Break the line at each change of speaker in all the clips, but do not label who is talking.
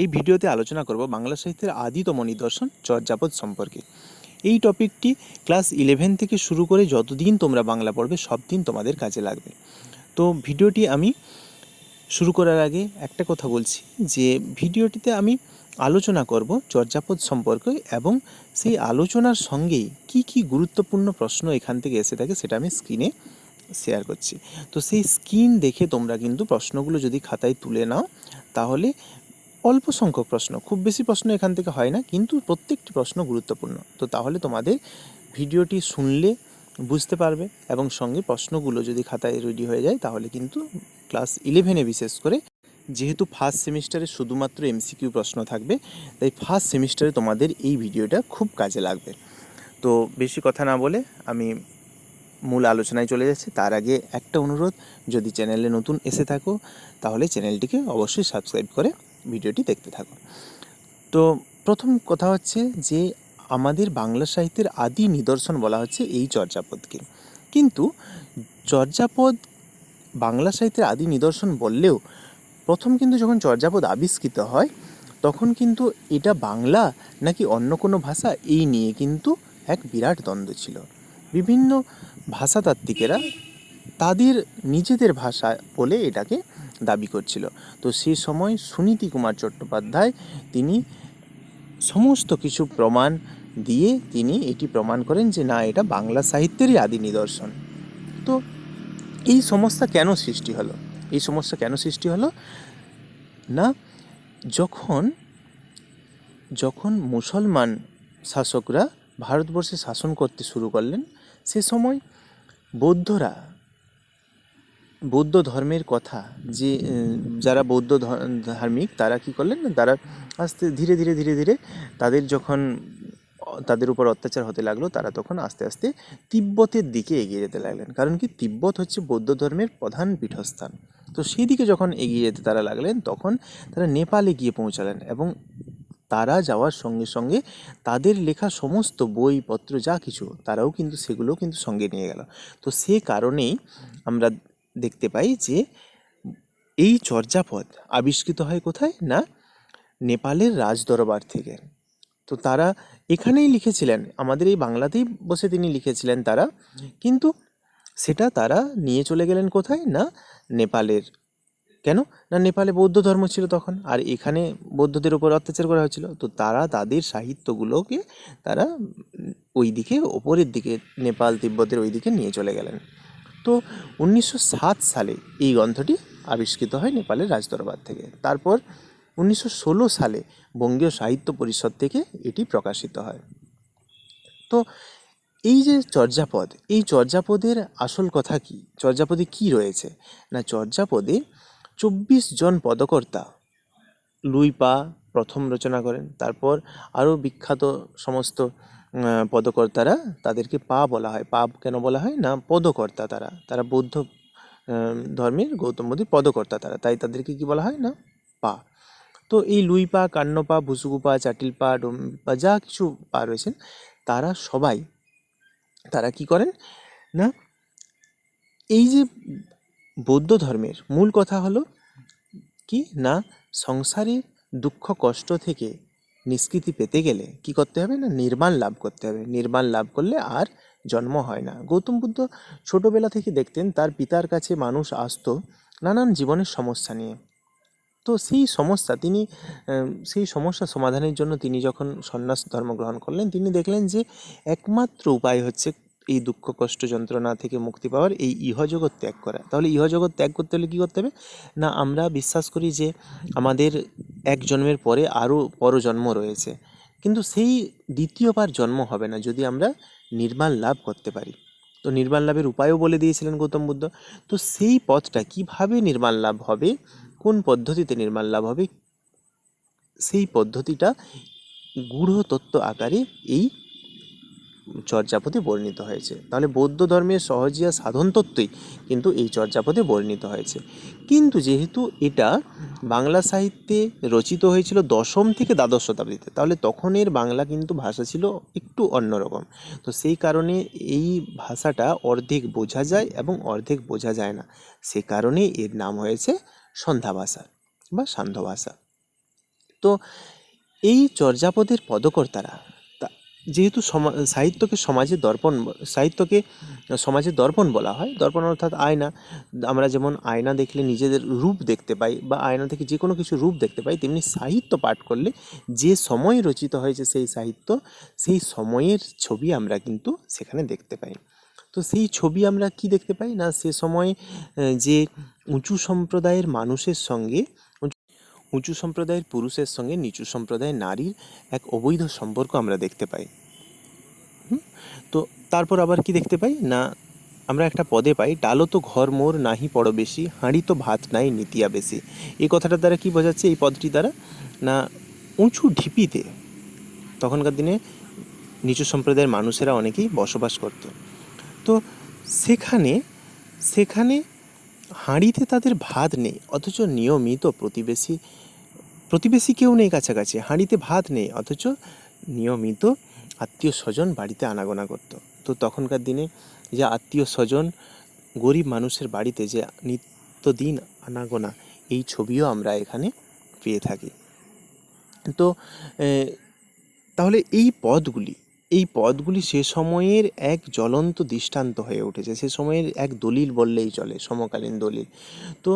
এই ভিডিওতে আলোচনা করব বাংলা সাহিত্যের আদিতম নিদর্শন চর্যাপদ সম্পর্কে। এই টপিকটি ক্লাস ইলেভেন থেকে শুরু করে যতদিন তোমরা বাংলা পড়বে সব দিন তোমাদের কাজে লাগবে। তো ভিডিওটি আমি শুরু করার আগে একটা কথা বলছি যে ভিডিওটিতে আমি আলোচনা করব চর্যাপদ সম্পর্কে এবং সেই আলোচনার সঙ্গেই কি কি গুরুত্বপূর্ণ প্রশ্ন এখান থেকে এসে থাকে সেটা আমি স্ক্রিনে শেয়ার করছি। তো সেই স্ক্রিন দেখে তোমরা কিন্তু প্রশ্নগুলো যদি খাতায় তুলে নাও, তাহলে অল্প সংখ্যক প্রশ্ন, খুব বেশি প্রশ্ন এখান থেকে হয় না, কিন্তু প্রত্যেকটি প্রশ্ন গুরুত্বপূর্ণ। তো তাহলে তোমাদের ভিডিওটি শুনলে বুঝতে পারবে এবং সঙ্গে প্রশ্নগুলো যদি খাতায় রেডি হয়ে যায়, তাহলে কিন্তু ক্লাস ইলেভেনে বিশেষ করে যেহেতু ফার্স্ট সেমিস্টারে শুধুমাত্র এমসিকিউ প্রশ্ন থাকবে, তাই ফার্স্ট সেমিস্টারে তোমাদের এই ভিডিওটা খুব কাজে লাগবে। তো বেশি কথা না বলে আমি মূল আলোচনায় চলে যাচ্ছে। তার আগে একটা অনুরোধ, যদি চ্যানেলে নতুন এসে থাকো, তাহলে চ্যানেলটিকে অবশ্যই সাবস্ক্রাইব করে ভিডিওটি দেখতে থাকো তো প্রথম কথা হচ্ছে যে আমাদের বাংলা সাহিত্যের আদি নিদর্শন বলা হচ্ছে এই চর্যাপদকে। কিন্তু চর্যাপদ বাংলা সাহিত্যের আদি নিদর্শন বললেও প্রথম কিন্তু যখন চর্যাপদ আবিষ্কৃত হয়, তখন কিন্তু এটা বাংলা নাকি অন্য কোনো ভাষা এই নিয়ে কিন্তু এক বিরাট দ্বন্দ্ব ছিল। বিভিন্ন ভাষাতাত্ত্বিকেরা তাদের নিজেদের ভাষা বলে এটাকে দাবি করছিল। তো সেই সময় সুনীতি কুমার চট্টোপাধ্যায় তিনি সমস্ত কিছু প্রমাণ দিয়ে তিনি এটি প্রমাণ করেন যে, না, এটা বাংলা সাহিত্যেরই আদি নিদর্শন। তো এই সমস্যা কেন সৃষ্টি হলো? এই সমস্যা কেন সৃষ্টি হলো? না, যখন যখন মুসলমান শাসকরা ভারতবর্ষে শাসন করতে শুরু করলেন, সে সময় বৌদ্ধরা বৌদ্ধ ধর্মের কথা যে যারা বৌদ্ধ ধার্মিক, তারা কি করলেন? না তারা আস্তে, ধীরে ধীরে ধীরে ধীরে তাদের যখন তাদের উপর অত্যাচার হতে লাগল, তারা তখন আস্তে আস্তে তিব্বতের দিকে এগিয়ে যেতে লাগলেন। কারণ কি? তিব্বত হচ্ছে বৌদ্ধ ধর্মের প্রধান পীঠস্থান। তো সেই দিকে যখন এগিয়ে যেতে তারা লাগলেন, তখন তারা নেপালে গিয়ে পৌঁছালেন এবং তারা যাওয়ার সঙ্গে সঙ্গে তাদের লেখা সমস্ত বইপত্র, যা কিছু, তারাও কিন্তু সেগুলোও কিন্তু সঙ্গে নিয়ে গেল। তো সে কারণেই আমরা দেখতে পাই যে এই চর্যাপদ আবিষ্কৃত হয় কোথায় না নেপালের রাজদরবার থেকে। তো তারা এখানেই লিখেছিলেন, আমাদের এই বাংলাতেই বসে তিনি লিখেছিলেন তারা। কিন্তু সেটা তারা নিয়ে চলে গেলেন কোথায় না নেপালের, কেন? না নেপালে বৌদ্ধ ধর্ম ছিল তখন, আর এখানে বৌদ্ধদের উপর অত্যাচার করা হয়েছিল। তো তারা তাদের সাহিত্যগুলোকে তারা ওই দিকে ওপরের দিকে, নেপাল তিব্বতের ওই দিকে নিয়ে চলে গেলেন। তো উনিশশো সাত সালে এই গ্রন্থটি আবিষ্কৃত হয় নেপালের রাজদরবার থেকে। তারপর উনিশশো ষোলো সালে বঙ্গীয় সাহিত্য পরিষদ থেকে এটি প্রকাশিত হয়। তো এই যে চর্যাপদ, এই চর্যাপদের আসল কথা কি? চর্যাপদে কি রয়েছে? না, চর্যাপদে চব্বিশ জন পদকর্তা লুইপা প্রথম রচনা করেন, তারপর আরও বিখ্যাত সমস্ত পদকর্তারা তাদেরকে পা বলা হয়। পা কেন বলা হয় না? পদকর্তা তারা। তারা বৌদ্ধ ধর্মের গৌতম বুদ্ধের পদকর্তা তারা। তাই তাদেরকে কি বলা হয় না? পা। তো এই লুই পা, কান্ন পা ভুসুকু পা, চাটিল পা, ডোম পা যা কিছু পা রয়েছেন, তারা সবাই, তারা কি করেন না? এই যে বৌদ্ধ ধর্মের মূল কথা হলো কি? না, সংসারে দুঃখ, কষ্ট থেকে নিষ্কৃতি পেতে গেলে কি করতে হবে না? নির্মাণ লাভ করতে হবে। নির্মাণ লাভ করলে আর জন্ম হয় না। গৌতম বুদ্ধ ছোটোবেলা থেকে দেখতেন তার পিতার কাছে মানুষ আসতো নানান জীবনের সমস্যা নিয়ে। তো সেই সমস্যা তিনি সেই সমস্যা সমাধানের জন্য তিনি যখন সন্ন্যাস ধর্ম গ্রহণ করলেন, তিনি দেখলেন যে একমাত্র উপায় হচ্ছে এই দুঃখ, কষ্ট, যন্ত্রণা থেকে মুক্তি পাওয়ার এই ইহজগৎ ত্যাগ করা। তাহলে ইহজগৎ ত্যাগ করতে হলে কী করতে হবে? না, আমরা বিশ্বাস করি যে আমাদের এক জন্মের পরে আরও পরজন্ম রয়েছে। কিন্তু সেই দ্বিতীয়বার জন্ম হবে না যদি আমরা নির্মাণ লাভ করতে পারি। তো নির্মাণ লাভের উপায়ও বলে দিয়েছিলেন গৌতম বুদ্ধ। তো সেই পথটা কীভাবে নির্মাণ লাভ হবে? কোন পদ্ধতিতে নির্মাণ লাভ হবে? সেই পদ্ধতিটা গূঢ় তত্ত্ব আকারে এই চর্যাপদে বর্ণিত হয়েছে। তাহলে বৌদ্ধ ধর্মের সহজিয়া সাধন তত্ত্বই কিন্তু এই চর্যাপদে বর্ণিত হয়েছে। কিন্তু যেহেতু এটা বাংলা সাহিত্যে রচিত হয়েছিল দশম থেকে দ্বাদশ শতাব্দীতে, তাহলে তখনের বাংলা কিন্তু ভাষা ছিল একটু অন্যরকম তো সেই কারণে এই ভাষাটা অর্ধেক বোঝা যায় এবং অর্ধেক বোঝা যায় না। সে কারণে এর নাম হয়েছে সন্ধ্যা ভাষা বা সান্ধ্য ভাষা। তো এই চর্যাপদের পদকর্তারা যেহেতু সমা, সাহিত্যকে সমাজের দর্পণ সাহিত্যকে সমাজের দর্পণ বলা হয়, দর্পণ অর্থাৎ আয়না। আমরা যেমন আয়না দেখলে নিজেদের রূপ দেখতে পাই বা আয়না থেকে যে কোনো কিছু রূপ দেখতে পাই, তেমনি সাহিত্য পাঠ করলে যে সময় রচিত হয়েছে সেই সাহিত্য, সেই সময়ের ছবি আমরা কিন্তু সেখানে দেখতে পাই। তো সেই ছবি আমরা কি দেখতে পাই? না, সে সময় যে উঁচু সম্প্রদায়ের মানুষের সঙ্গে উঁচু- সম্প্রদায়ের পুরুষের সঙ্গে নিচু সম্প্রদায়ের নারীর এক অবৈধ সম্পর্ক আমরা দেখতে পাই? তো তারপর আবার কি দেখতে পাই? না, আমরা একটা পদে পাই, ডালো তো ঘর মোর নাহি পড় বেশি, হাঁড়ি তো ভাত নাই নিতিয়া বেশি। এই কথাটার দ্বারা কি বোঝাচ্ছে এই পদটি দ্বারা? না, উঁচু ঢিপিতে তখনকার দিনে নিচু সম্প্রদায়ের মানুষেরা অনেকেই বসবাস করত। তো সেখানে সেখানে হাঁড়িতে তাদের ভাত নেই, অথচ নিয়মিত প্রতিবেশী প্রতিবেশী কেউ নেই কাছাকাছি। হাঁড়িতে ভাত নেই, অথচ নিয়মিত আত্মীয় স্বজন বাড়িতে আনাগোনা করতো। তো তখনকার দিনে যে আত্মীয় স্বজন গরিব মানুষের বাড়িতে যে নিত্যদিন আনাগোনা, এই ছবিও আমরা এখানে পেয়ে থাকি। তো তাহলে এই পদগুলি এই পদগুলি সে সময়ের এক জ্বলন্ত দৃষ্টান্ত হয়ে উঠেছে। সে সময়ের এক দলিল বললেই চলে, সমকালীন দলিল। তো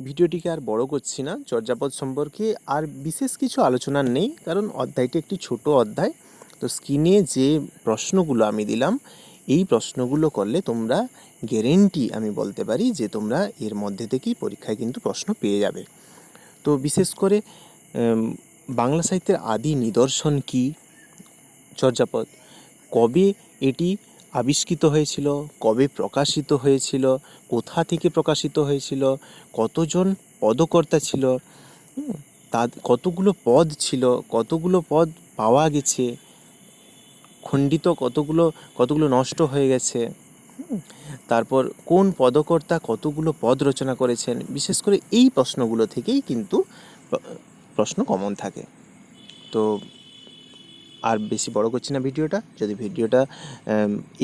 ভিডিওটিকে আর বড় করছি না, চর্যাপদ সম্পর্কে আর বিশেষ কিছু আলোচনার নেই, কারণ অধ্যায়টি একটি ছোট অধ্যায়। তো স্ক্রিনে যে প্রশ্নগুলো আমি দিলাম, এই প্রশ্নগুলো করলে তোমরা গ্যারেন্টি আমি বলতে পারি যে তোমরা এর মধ্যে থেকেই পরীক্ষায় কিন্তু প্রশ্ন পেয়ে যাবে। তো বিশেষ করে বাংলা সাহিত্যের আদি নিদর্শন কি? চর্যাপদ। কবে এটি আবিষ্কৃত হয়েছিল? কবে প্রকাশিত হয়েছিল? কোথা থেকে প্রকাশিত হয়েছিল? কতজন পদকর্তা ছিল? তা কতগুলো পদ ছিল? কতগুলো পদ পাওয়া গেছে? খণ্ডিত কতগুলো কতগুলো নষ্ট হয়ে গেছে? তারপর কোন পদকর্তা কতগুলো পদ রচনা করেছেন? বিশেষ করে এই প্রশ্নগুলো থেকেই কিন্তু প্রশ্ন কমন থাকে। তো আর বেশি বড় করছি না ভিডিওটা। যদি ভিডিওটা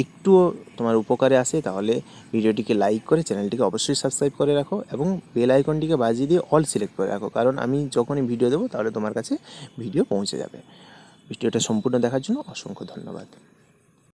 একটু একটুও তোমার উপকারে আসে, তাহলে ভিডিওটিকে লাইক করে চ্যানেলটিকে অবশ্যই সাবস্ক্রাইব করে রাখো এবং বেল আইকনটিকে বাজিয়ে দিয়ে অল সিলেক্ট করে রাখো। কারণ আমি যখনই ভিডিও দেবো, তাহলে তোমার কাছে ভিডিও পৌঁছে যাবে। ভিডিওটা সম্পূর্ণ দেখার জন্য অসংখ্য ধন্যবাদ।